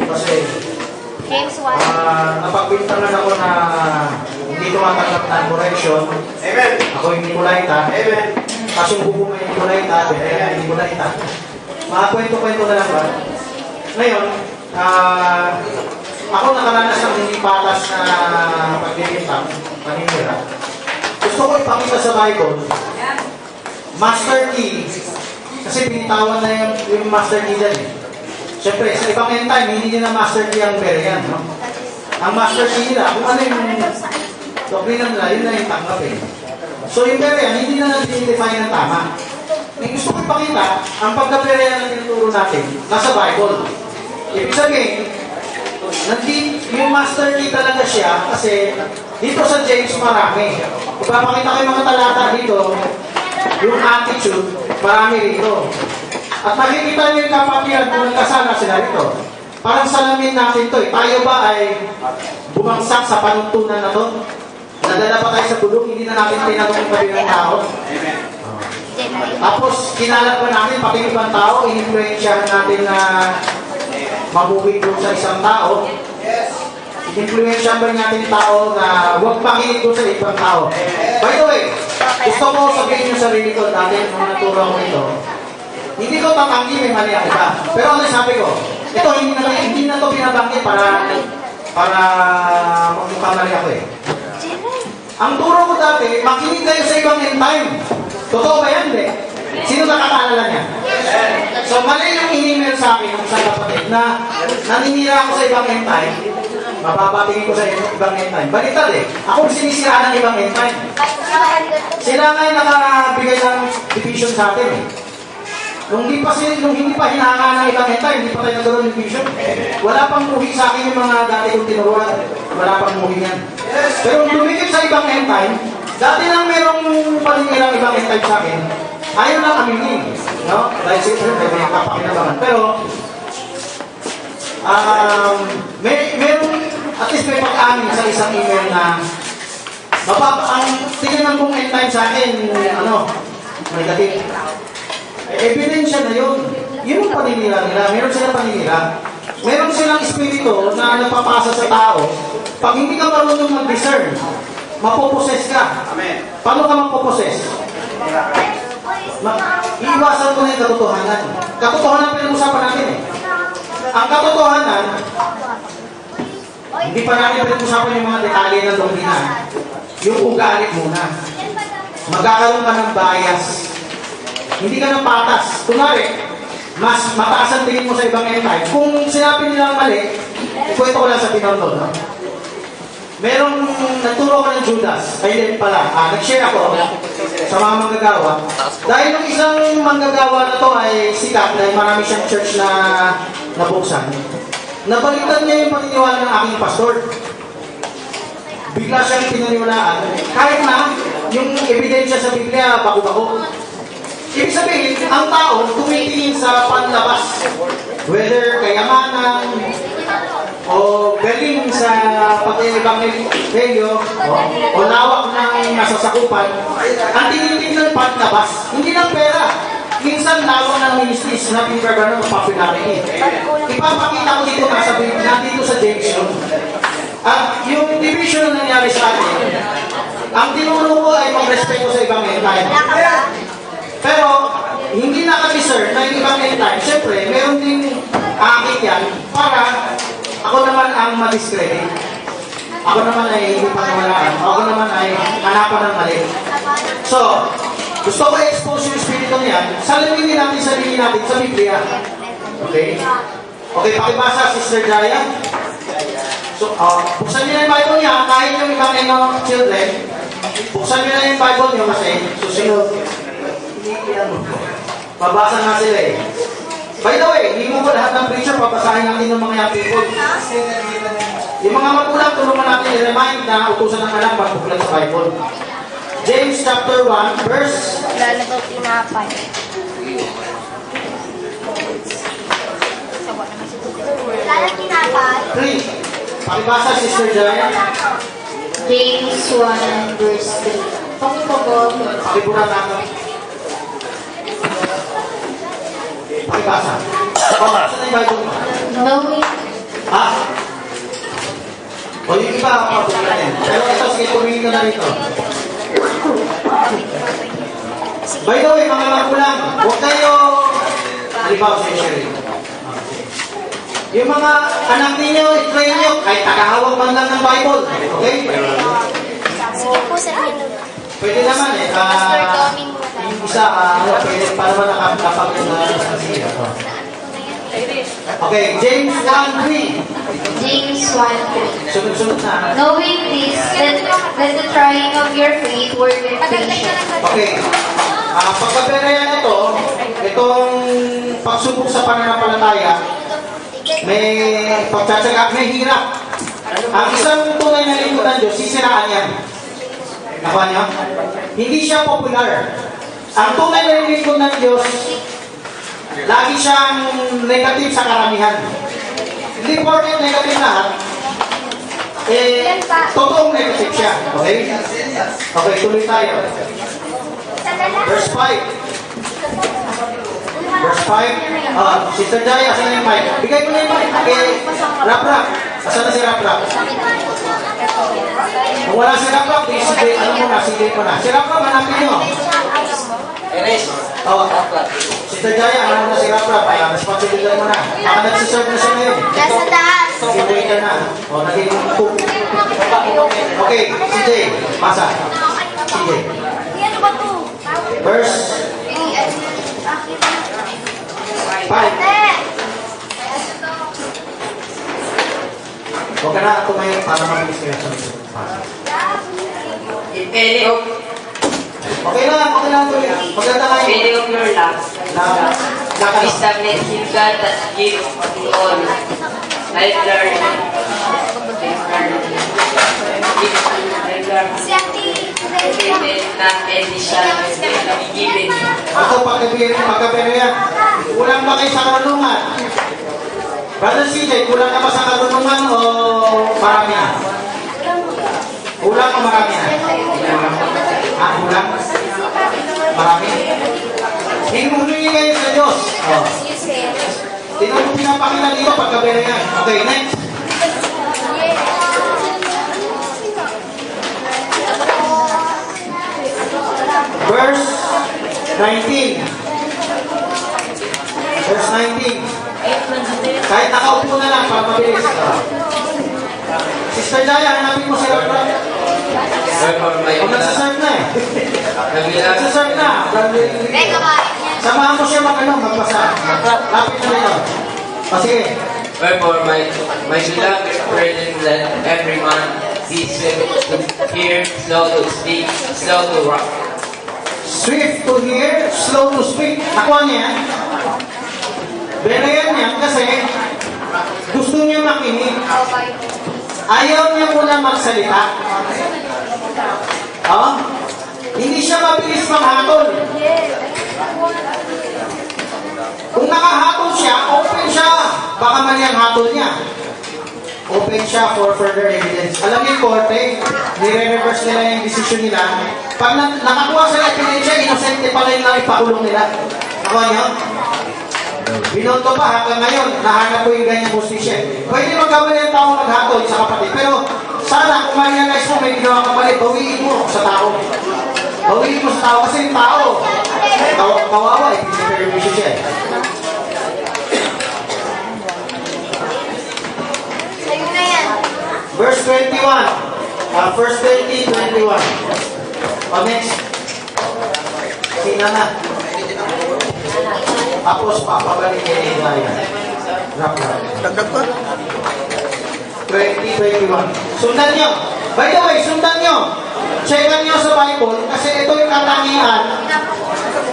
Kasi James 1. ah, napagbintangan ako na hindi tumatanggap ng correction. Amen. Ako yung Nicolaita. Amen. Bubo mo yung Nicolaita, kaya yung Nicolaita. Mga kwento-kwento na lang ba? Ngayon, ah, ako nakaranas ng hindi patas na pagbibintang, paninira. Gusto ko ipakita sa Bible, master key. Kasi binitawan na yung, yung master key dyan eh. Siyempre, sa ibang end time, hindi nila master key ang Berean, no? Ang master key nila, kung ano yung doktrina nila, yun na yung tanggap eh. So yung Berean, hindi na ng tama. May gusto ko ipakita, ang pagka-Berean na tinuturo natin, nasa Bible. Ibig sabihin, nandi, yung master key talaga siya kasi dito sa James marami. Ipapakita ko yung mga talata dito, yung attitude, marami rito. At makikita niyo yung kapatiran kung nagkasala sila rito. Parang salamin natin to eh. Tayo ba ay bumagsak sa panuntunan na to? Nadala pa tayo sa bulong, hindi na natin tinanong yung kabilang tao. Tapos, kinalat pa natin, pati ibang tao, in-influensyahan natin na mabuhay doon sa isang tao. In-influensyahan ba natin tao na huwag makinig doon sa ibang tao. By the way, gusto ko sabihin yung sarili ko dati nung naturo ko ito. Hindi ko tatanggi may mali ang iba. Pero ano sabi ko, ito hindi na, hindi na to binabanggit para para magmukha mali ako eh. Ang turo ko dati, makinig kayo sa ibang end time. Totoo ba yan? Hindi. Sino nakakaalala niya? So, mali yung in-email sa akin ng isang kapatid na naninira ako sa ibang end time. Mapapatingin ko sa ibang end time. Baliktad eh. Ako sinisiraan ng ibang end time. Sila nga yung nakabigay ng division sa atin eh. Nung hindi pa sila, nung hindi pa hinahanga ng ibang end time, hindi pa tayo nagkaroon ng division. Wala pang muhi sa akin yung mga dati kong tinuruan. Wala pang muhi yan. Pero nung dumikit sa ibang end dati lang merong paninirang ibang end sa akin, ayaw lang aminin. No? Dahil siyempre may kapakinabangan. Pero, um, may, meron, at least may pag-amin sa isang email na mapapa, ang tingnan ng buong end time sa akin, ano, negative. Ebidensya na yun. Yun ang paninira nila. Meron silang paninira. Meron silang espiritu na napapasa sa tao. Pag hindi ka marunong mag-discern, mapoposes ka. Amen. Paano ka mapoposes? Ma- iiwasan mo na yung katotohanan. Katotohanan pinag-usapan natin eh. Ang katotohanan, hindi pa natin pinag-usapan yung mga detalye ng doktrina. Yung ugali muna. Magkakaroon ka ng bias. Hindi ka ng patas. Kunwari, mas mataas ang tingin mo sa ibang end. Kung sinabi nilang mali, ikwento ko lang sa Pinondo, no? Merong nagturo ko ng Judas. Ay, din pala. Ah, nag-share ako sa mga manggagawa. Dahil yung isang manggagawa na to ay sikat dahil marami siyang church na nabuksan. Nabaliktad niya yung paniniwala ng aking pastor. Bigla siyang pinaniwalaan. Kahit na yung ebidensya sa Biblia, bako-bako. Ibig sabihin, ang tao tumitingin sa panlabas. Whether kayamanan, o galing sa pag-ebanghelyo, o, o lawak ng nasasakupan, ang tinitingnan panlabas, hindi ng pera. Minsan lawak ng ministries na pinagano ng popularity. Ipapakita ko dito nasa Biblia, dito sa James yun. At yung division na nangyari sa atin, ang tinuro ko ay magrespeto sa ibang time. Pero, hindi na yung ibang end time. Siyempre, meron din aakit yan para ako naman ang ma-discredit. Ako naman ay hindi panawalaan. Ako naman ay hanapan ng mali. So, gusto ko expose yung spirito niyan. Salamin natin sarili natin sa Biblia. Okay? Okay, pakibasa, Sister Jaya. So, uh, buksan niyo na yung Bible niya, kahit yung ibang ano, children, buksan niyo na yung Bible niyo kasi susunod. Babasa nga sila eh. By the way, hindi mo ba lahat ng preacher pabasahin natin ng mga young people? Yung mga magulang, tulungan natin i-remind na utusan ng anak magbuklat sa Bible. James chapter 1, verse daw tinapay. Wala na tinapay. 3. Pakibasa, Sister Jaya. James 1 verse 3. Panginoon, Pakiburan natin. Pakibasa. Na Bible mo. knowing O yung iba, pabukin natin. Pero ito, sige, tumingin ka na rito. By the way, mga magulang, huwag kayo, halimbawa sa Sherry. Yung mga anak ninyo, i-train nyo, kahit tagahawag man lang ng Bible. Okay? Sige po, sir. Pwede naman eh. Ah, muna. yung isa, ah, ano, pwede pa naman nakapag sa siya. Okay, James 1.3. James 1 Sunod-sunod na. Knowing this, that, that the trying of your faith worketh patience. Okay. Ah, pagkaperayan ito, itong pagsubok sa pananampalataya, may pagtsatsaga, may hirap. Ang isang tunay na lingkudan Diyos, sisiraan yan. Nakuha niyo? Hindi siya popular. Ang tunay na lingkod ng Diyos, lagi siyang negative sa karamihan. Hindi porket negative lahat, eh, totoong negative siya. Okay? Okay, tuloy tayo. Verse 5. Verse 5. Ah, Sister Jaya, asan na yung mic? Bigay mo na yung mic. Okay, Rap Rap. Asan na si Rap Rap? Kung wala si Rap Rap, di si Jay, ano muna, si Jay pa na. Si Rap, hanapin nyo. Oh, Sister Jaya, ano muna si Rap Rap? Ah, responsibilidad mo na. Baka nagsiserve na siya ngayon. Nasa taas. Sige, waiter na. O, naging cook. Okay, si Jay, pasa. Si Jay. Ano ba to? Verse 5. Huwag ka na tumayo para mabilis kayo sa any of, Okay lang, okay lang tuloy. Maganda yun. any of your love Na, nakano. establish in God that gives to all, na siya given. Ako pagkabiri, pagkabiri yan. Kulang ba kayo sa karunungan? Brother CJ, kulang ka ba sa karunungan o marami na? Kulang o marami na? Ah, kulang? Marami? Hinuhuli kayo sa Diyos. Oh. Tingnan mo pinapakita dito pagkabiri yan. Okay, next. Verse 19. Verse 19. Kahit nakaupo na lang para mabilis. Sister Jaya, hanapin mo sila. My Kung nagsaserve na eh. Nagsaserve na. Samahan mo siya mag ano, magpasa. Lapit na rin. O sige. wherefore my, my beloved brethren, let every man be swift to hear, slow to speak, slow to wrath. Swift to hear, slow to speak. Nakuha niya yan. Berayan niya kasi gusto niya makinig. Ayaw niya muna magsalita. Oh? Hindi siya mabilis manghatol. Kung nakahatol siya, open siya. Baka mali ang hatol niya. Open siya for further evidence. Alam niyo, korte, nire-reverse nila yung decision nila. Pag na, nakakuha sila ebidensya, inosente pala yung lang ipakulong nila. Nakuha niyo? Binoto pa hanggang ngayon, nahanap ko yung ganyang justisya. Pwede magkamali ang tao naghatol sa kapatid. Pero sana kung ma-realize mo may ginawa ka mali, bawiin mo sa tao. Bawiin mo sa tao kasi yung tao, kaw- kawawa eh, piniperimisyo siya na yan. Verse 21. Uh, verse 20, 21. O next. Sina na. Tapos papabalik kay Isaiah. Rap rap. Dagdag pa? 20, 21. Sundan nyo. By the way, sundan nyo. Checkan nyo sa Bible kasi ito yung katangian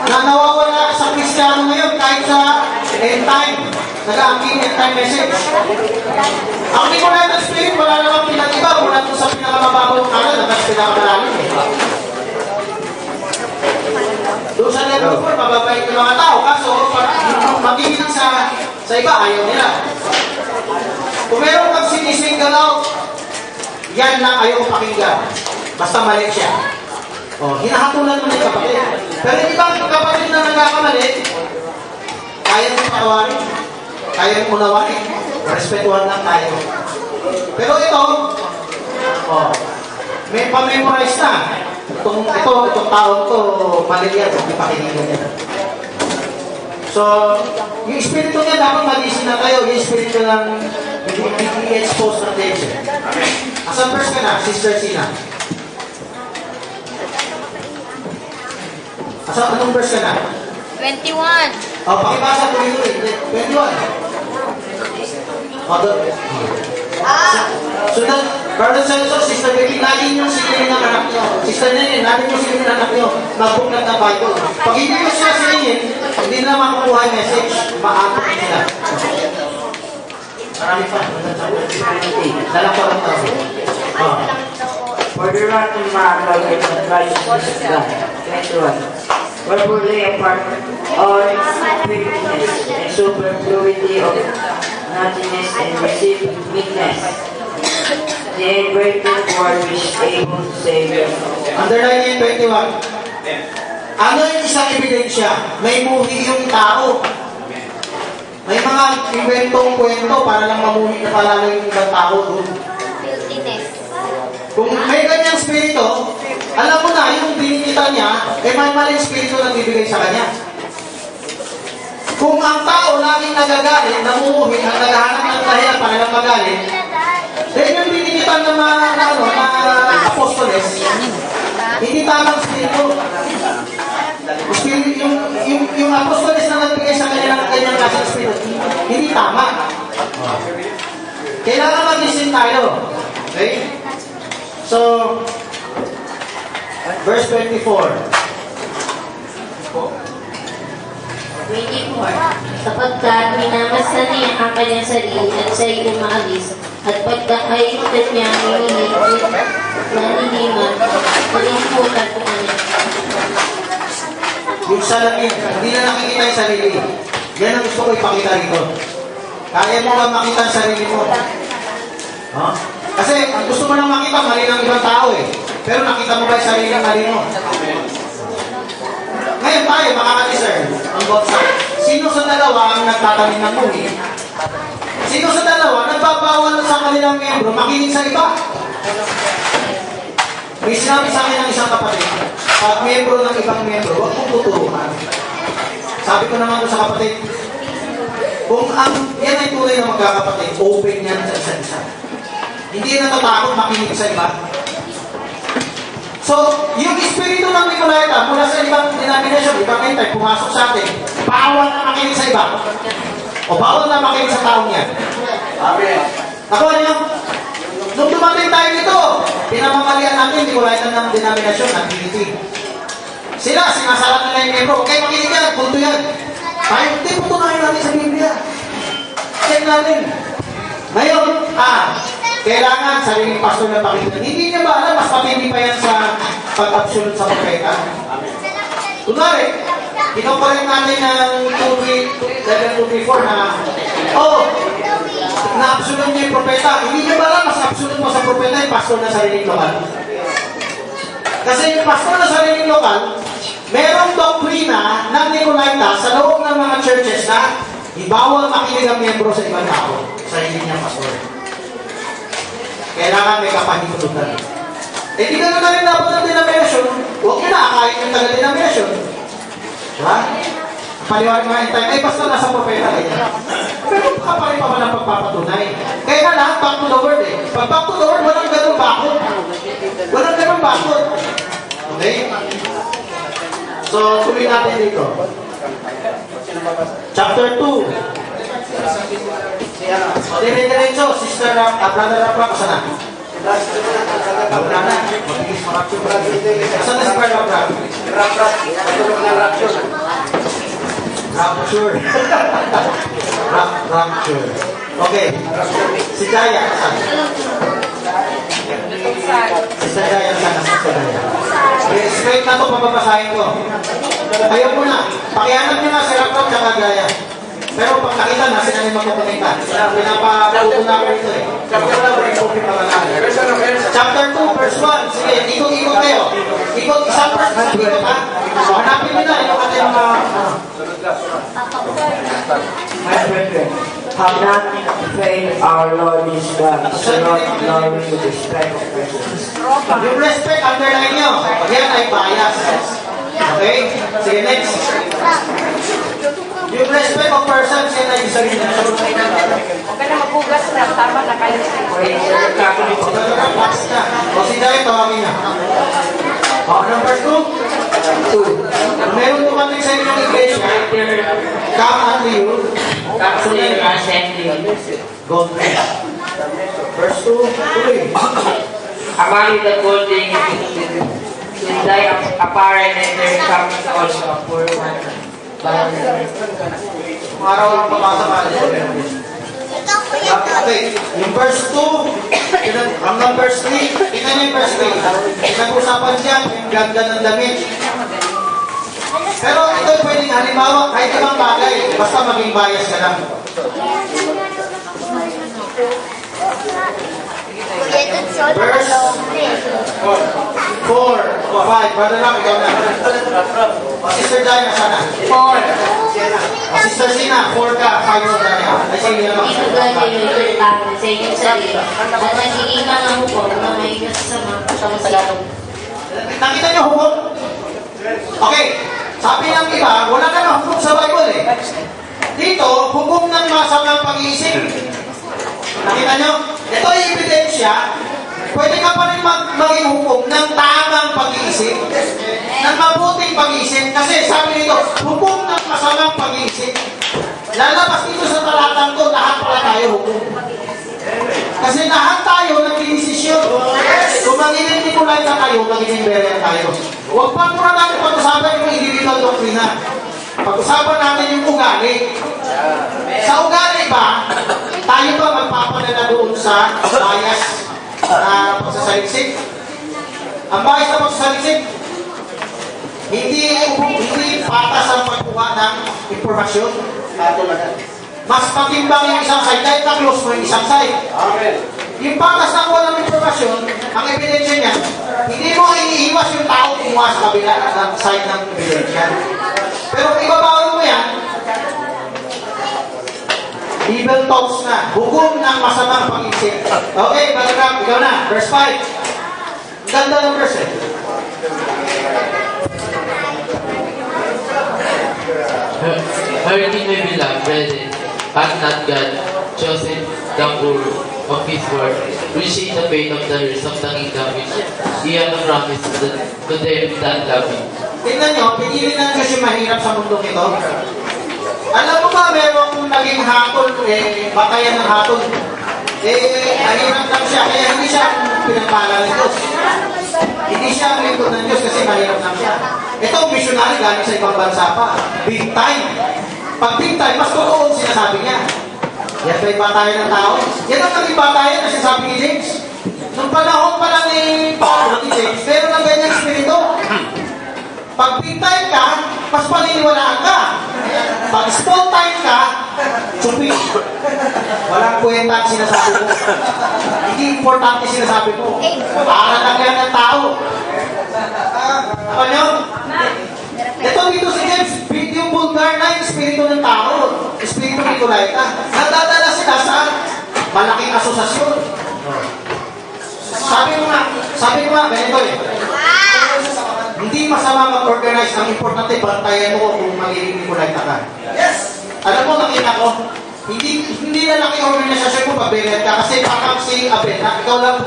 na nawawala sa Kristiyano ngayon kahit sa end time. Nag-aangking end time message. Ang Nicolaitan Spirit, wala namang pinag-iba mula sa pinakamababang kanan hanggang sa pinakamalalim. eh. Doon sa level 4, mababait yung mga tao. Kaso, magiging sa, sa iba, ayaw nila. Kung meron kang sinisingle out, yan lang ayaw pakinggan. Basta mali siya. O, hinahatulan mo na yung kapatid. Pero yung ibang kapatid na nagkakamali, kaya mo patawarin. Kaya mo unawain. Respetuhan lang tayo. Pero ito, Oh. May pa-memorize na. Itong, ito, itong taon to, mali yan. Hindi pa kinigan yan. So, yung espiritu niya dapat magising na kayo. Yung espiritu ng hindi i-expose ng tension. Asan verse ka na, Sister Sina? Asan, anong verse ka na? 21. O, pakibasa tuloy-tuloy. 21. O, doon. Sunod, Brother Celso, Sister Baby, lagi niyong silipin ng anak niyo. Sister Nene, lagi niyong silipin ng anak niyo. Magbuklat na Bible. Pag hindi mo sila silipin, hindi na makukuha yung message. Maakot nila. Marami pa. Dala pa lang tao. Oh. For the wrath of man, Lord, and the righteousness of God. 21. Wherefore lay apart all wickedness and superfluity of naughtiness and receive meekness. The unbreaking word which is able to save you. Underline yung 21. Ano yung isang ebidensya? May muhi yung tao. May mga inventong kwento para lang mamuhi na palalo yung ibang tao doon. Filthiness. Kung may ganyang spirito, alam mo na, yung binikita niya, eh may maling spirito na bibigay sa kanya. Kung ang tao laging nagagalit, namumuhi, ang naghahanap ng dahilan para lang magalit, then yung binikitan ng mga, na, ano, mga apostoles, hindi tamang spirito. Spirit, yung, yung, yung apostoles na nagbigay sa kanya ng kanyang klaseng spirito, hindi tama. Kailangan magising tayo. Okay? So, verse 24. 24. Sapagkat minamasan niya ang kanyang sarili at siya'y umaalis, at pagkakaitan niya nililig, naniniman, nalimutan ko kanya. Yung salamin, hindi na nakikita yung sarili. Yan ang gusto ko ipakita rito. Kaya mo ba makita ang sarili mo? Huh? Kasi gusto mo lang makita, mali ng ibang tao eh. Pero nakita mo ba yung sarili ng mali mo? Ngayon tayo, makaka-discern on both sides. Sino sa dalawa ang nagtatanim ng muli? Sino sa dalawa nagbabawal sa kanilang membro makinig sa iba? May sinabi sa akin ng isang kapatid, pag membro ng ibang membro, huwag mong tuturuan. Sabi ko naman doon sa kapatid, kung ang yan ay tunay na magkakapatid, open yan sa isa't isa. Hindi natatakot makinig sa iba. So, yung espiritu ng Nicolaita mula sa ibang denomination, ibang entity, pumasok sa atin, bawal na makinig sa iba. O bawal na makinig sa taong yan. Nakuha niyo? Nung dumating tayo dito, pinamamalian natin, Nicolaita ng denomination, ng Trinity. Sila, sinasalat nila yung membro, kayo makinig yan, punto yan. Tayo, hindi punto na natin sa Biblia. Check natin. Ngayon, ah, kailangan sariling pastor na pakinggan. Hindi niya ba alam, mas matindi pa yan sa pag-absolute sa propeta. Kunwari, kinokorek natin ng 2, 3, level 2, 3, 4 na, oh, na-absolute niya yung propeta. Hindi niya ba alam, mas absolute mo sa propeta yung pastor na sariling lokal. Kasi yung pastor na sariling lokal, merong doktrina ng Nicolaita sa loob ng mga churches na ibawal makinig ang miyembro sa ibang tao sa hindi niya pastor. Kailangan may kapahintulutan. Eh di ganun na rin dapat ng denomination. Huwag niyo na akayin yung taga-denomination. Diba? Paliwanag nga yung time, ay basta nasa propeta kanya. Pero kapalit pa man ang pagpapatunay. Kaya lahat back to the word eh. Pag back to the word, walang ganun bakot. Walang ganun bakot. Okay? So, tuloy natin dito. Chapter 2. O, dire-diretso, Sister Rap, uh, Brother Rap, Rap, saan na? Na. Saan na si Brother Rap? Rapture. Rap, rapture. Okay. Si Jaya, saan? Si Jaya, saan na? Si Jaya. Okay, straight na to, papapasahin ko. Ayaw mo na. Pakihanap niyo nga si Rap, Rap, tsaka Jaya. Pero pag nakita na, sila rin magkukunikta. Pinapaputo na ako ito eh. Chapter 2, Chapter 2, verse 1. Sige, ikot-ikot kayo. Ikot, isang verse, ikot ha. So, hanapin nyo na yung ating mga... My brethren, have not faith our Lord Jesus One, is not knowing the respect of persons. Yung respect, underline nyo. Yan ay bias. Okay? Sige, next. Yung respect of persons, yan ay isa rin. Huwag ka na maghugas na. Tama na kayo. Na. O si Jai, tawagin niya. O, number two. Two. Meron dumating sa inyong iglesia, come unto you, Actually, assembly. God bless. Verse 2, tuloy. Among the good things is thy apparent and there comes also a poor one. Kung araw lang papasa pa Okay, yung verse 2, tinan- ang ng verse 3, tingnan niyo yung verse 3. Nag-usapan siya, yung ganda ng damit. Pero ito pwedeng halimbawa kahit ibang bagay, basta maging bias ka lang. Verse 4, 5, brother Ram, ikaw na. Sister Diana, sana. 4. O Sister Sina, 4 ka, 5 sa Diana. Ay, sige niyo yung tao sa inyong sarili at nagiging mga hukom na may masasama pangasiyaw. Nakita niyo hukom? Okay, sabi ng iba, wala ka na hukom sa Bible eh. Dito, hukom ng masamang pag-iisip. Nakita niyo? Ito ay ebidensya. Pwede ka pa rin mag maging hukom ng tamang pag-iisip. Ng mabuting pag-iisip. Kasi sabi nito, hukom ng masamang pag-iisip. Lalabas dito sa talatang to, lahat pala tayo hukom. Kasi lahat tayo nagdidesisyon. Kung magiging Nicolay na kayo, magiging Berean tayo. Huwag pa muna natin pag-usapan yung individual doktrina. Pag-usapan natin yung ugali. Sa ugali ba, tayo ba magpapadala doon sa bias na pagsasaliksik? Ang bias na pagsasaliksik, hindi, hindi patas ang pagkuha ng impormasyon. Mas matimbang yung isang side kahit na-close mo yung isang side. Yung patas na kuha ng impormasyon, ang ebidensya niya, hindi mo iniiwas yung tao kumuha sa kabila ng side ng ebidensya. Pero kung ibabawin mo yan, evil thoughts na, hukom ng masamang pag-isip. Okay, Brother Ram, ikaw na, verse 5. Ang Ganda ng verse eh. Hurting my beloved brethren, has not God chosen the poor of His word, which is the faith of the heirs of the kingdom which He hath promised to to them that love Him. Tingnan nyo, pinili ng Diyos yung mahirap sa mundo ito. Alam mo ba, merong naging hatol, eh, batayan ng hatol. Eh, mahirap lang siya, kaya hindi siya pinagpala ng Diyos. Hindi siya ang lingkod ng Diyos kasi mahirap lang siya. Ito, missionary galing sa ibang bansa pa. Big time. Pag big time, mas totoo ang sinasabi niya. Yan ba yung batayan ng tao? Yan ang naging batayan na sinasabi ni James. Nung panahon pa lang ni Paul ni James, meron ng ganyang spirito. Pag big time ka, mas paniniwalaan ka. Pag small time ka, chupi. Walang kwenta ang sinasabi mo. Hindi importante sinasabi mo. Para lang yan ng tao. Ano nyo? Ito dito si James, yung vulgar na yung espiritu ng tao. Espiritu ni Colaita. Nadadala sila sa malaking asosasyon. Sabi mo nga, sabi ko nga, ganito eh. Hindi masama mag-organize. Ang importante, bantayan mo kung magiging Nicolaita ka. Yes! Alam mo, nakita ko, hindi hindi na laki organisasyon mo pabilan ka kasi baka si Abel, na ikaw lang,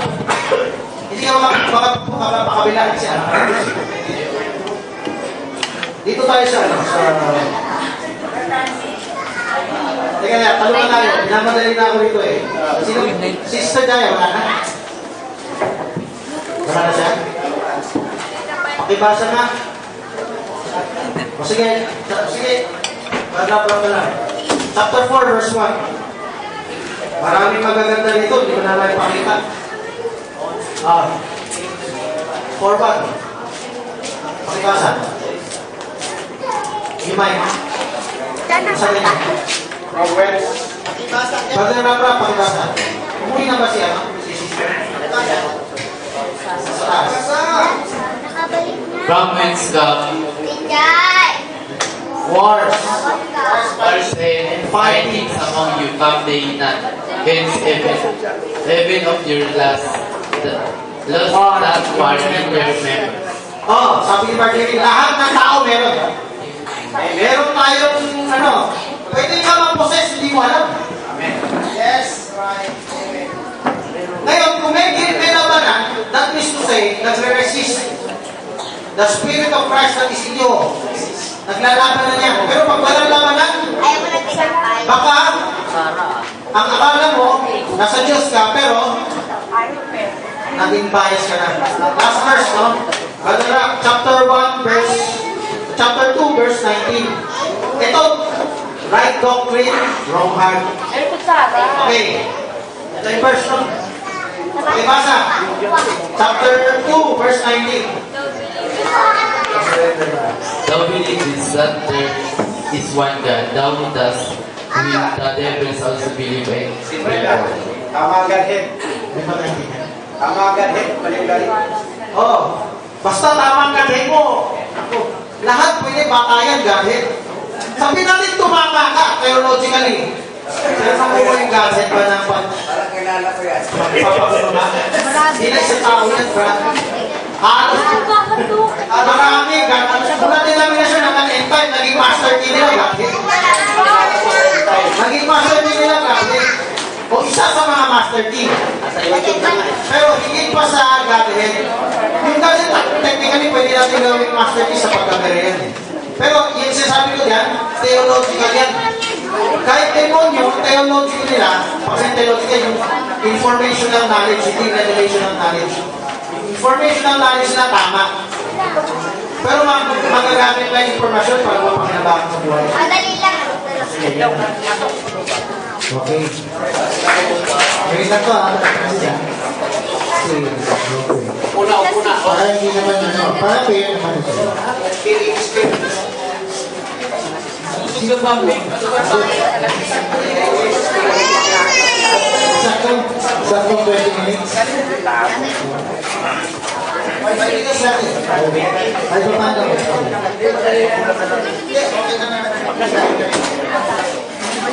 hindi ka maka- maka- maka- makabilaan si ano. Dito tayo sa ano, sa... Teka nga, talungan tayo. Namadali na ako dito eh. Sino? Si Sister Jaya, wala na? Wala na siya? Pakibasa na. O sige, sige. Wala pa lang. Chapter 4, verse 1. Maraming magaganda dito, hindi ko na lang ipakita. Ah. 4, 1. Pakibasa. Yung mic. Sa rin. Brother Rabra, pakibasa. Umuwi na ba siya? Si sister? Sa taas. From whence come Wars. wars and fightings among you, come they not. Hence, even, even of your last, the, lost that part in your memory. Oh, sabi ni Marjorie, lahat ng tao meron. Meron tayong, ano, pwede ka mag-possess, hindi mo alam. Yes, right. Ngayon, kung may guilt may labanan, that means to say, nagre-resist. The Spirit of Christ that is in you. Naglalaban na niya. Pero pag walang labanan, baka ang akala mo, nasa Diyos ka, pero naging bias ka na. Last verse, no? Galera, chapter 1, verse, chapter 2, verse 19. Ito, right doctrine, wrong heart. Okay. Ito yung verse, no? Okay, basa. Chapter 2, verse 19. Believest that there is one God, thou dost will the devils also believe in Tama Godhead. Tama Godhead. Mali-mali. Oh, basta tamang gadhead mo. Lahat pwede batayan gadhead. Sabi natin tumama ka, theologically. Pero sa mo yung gadhead ba ng pag Parang kilala ko yan. pagpapakuna? Hindi na isang tao yan, Brad. Halos Ah, marami. Mula denomination ng end time, naging master key nila, gadhead. Naging master key nila, gadhead. O isa sa mga master key. Pero higit pa sa Godhead, yung Godhead, technically pwede natin gawing master key sa pagkagarihan. Pero yung sinasabi ko dyan, theological yan. Kahit demonyo, theological nila, kasi theological yung informational knowledge, hindi revelational knowledge. Informational knowledge na tama. Pero mag magagamit lang yung informasyon para mapakinabangan sa buhay. Madali lang. Okay. Wait lang to. Kasi Una, una. Para hindi naman ano, para fair naman ito. Sino ba? Sakto, sakto 20 minutes. Ay, balik ka. Ay, paano?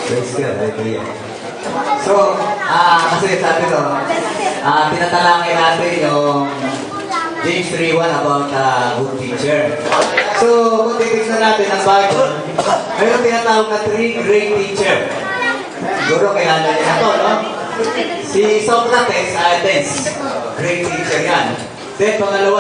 Praise God, hallelujah. So, ah, kasi sabi ko, ah, tinatalakay natin yung James 3.1 about a good teacher. So, kung titignan natin ang Bible, mayroon tinatawag na three great teacher. Siguro kaya na niya to, no? Si Socrates, Athens, great teacher yan. Then, pangalawa,